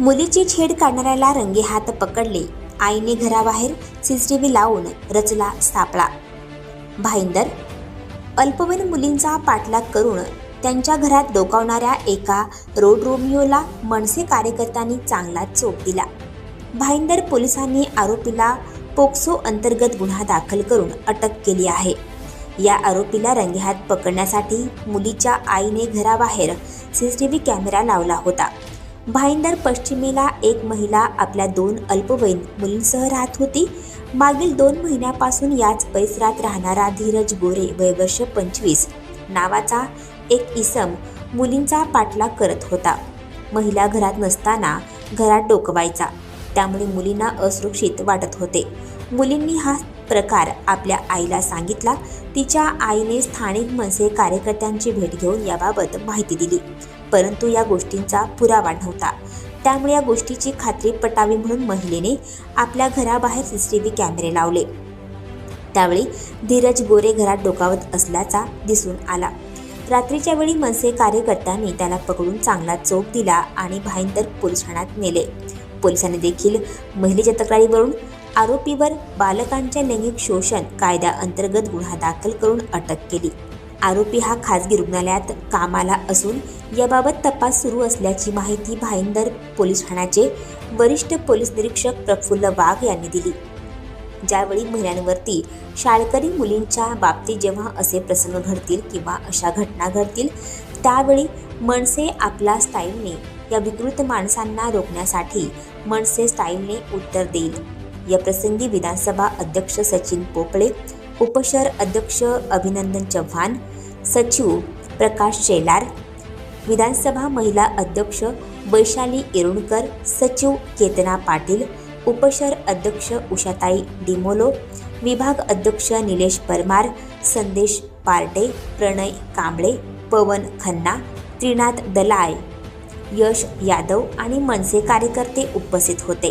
मुलीची छेड काढणाऱ्याला रंगेहात पकडले. आईने घराबाहेर सीसीटीव्ही लावून रचला सापळा. भाईंदर अल्पवयीन मुलींचा पाठलाग करून त्यांच्या घरात डोकावणाऱ्या एका रोड रोमिओला मनसे कार्यकर्त्यांनी चांगला चोप दिला. भाईंदर पोलिसांनी आरोपीला पोक्सो अंतर्गत गुन्हा दाखल करून अटक केली आहे. या आरोपीला रंगेहात पकडण्यासाठी मुलीच्या आईने घराबाहेर सीसीटीव्ही कॅमेरा लावला होता. भाईंदर पश्चिमेला एक महिला आपल्या दोन अल्पवयीन मुलींसह राहत होती. मागील दोन महिन्यापासून याच परिसरात राहणारा धीरज गोरे वय वर्ष पंचवीस. नावाचा एक इसम मुलींचा पाठलाग करत होता. महिला घरात नसताना घरात डोकवायचा. त्यामुळे मुलींना असुरक्षित वाटत होते. मुलींनी हा प्रकार आपल्या आईला सांगितला. तिच्या आईने स्थानिक मनसे कार्यकर्त्यांची भेट घेऊन याबाबत माहिती दिली. परंतु या गोष्टींचा पुरावा नव्हता. त्यामुळे या गोष्टीची खात्री पटावी म्हणून महिलेने आपल्या घराबाहेर सी सी व्ही कॅमेरे लावले. त्यावेळी धीरज गोरे घरात डोकावत असल्याचा दिसून आला. रात्रीच्या वेळी मनसे कार्यकर्त्यांनी त्याला पकडून चांगला चोप दिला आणि भाईंदर पोलीस ठाण्यात नेले. पोलिसांनी देखील महिलेच्या तक्रारीवरून आरोपीवर बालकांच्या लैंगिक शोषण कायद्याअंतर्गत गुन्हा दाखल करून अटक केली. आरोपी हा खाजगी रुग्णालयात कामाला असून याबाबत तपास सुरू असल्याची माहिती भाईंदर पोलीस ठाण्याचे वरिष्ठ पोलीस निरीक्षक प्रफुल्ल वाघ यांनी दिली. ज्यावेळी महिलांवरती शाळकरी मुलींच्या बाबतीत जेव्हा असे प्रसंग घडतील किंवा अशा घटना घडतील त्यावेळी मनसे आपला स्टाईलने या विकृत माणसांना रोखण्यासाठी मनसे स्टाईलने उत्तर देईल. या प्रसंगी विधानसभा अध्यक्ष सचिन पोपळे उपशहर अध्यक्ष अभिनंदन चव्हाण सचिव प्रकाश शेलार विधानसभा महिला अध्यक्ष वैशाली येरुणकर सचिव केतना पाटील उपशहर अध्यक्ष उषाताई डिमोलो विभाग अध्यक्ष निलेश परमार संदेश पार्टे प्रणय कांबळे पवन खन्ना त्रिनाथ दलाय यश यादव आणि मनसे कार्यकर्ते उपस्थित होते.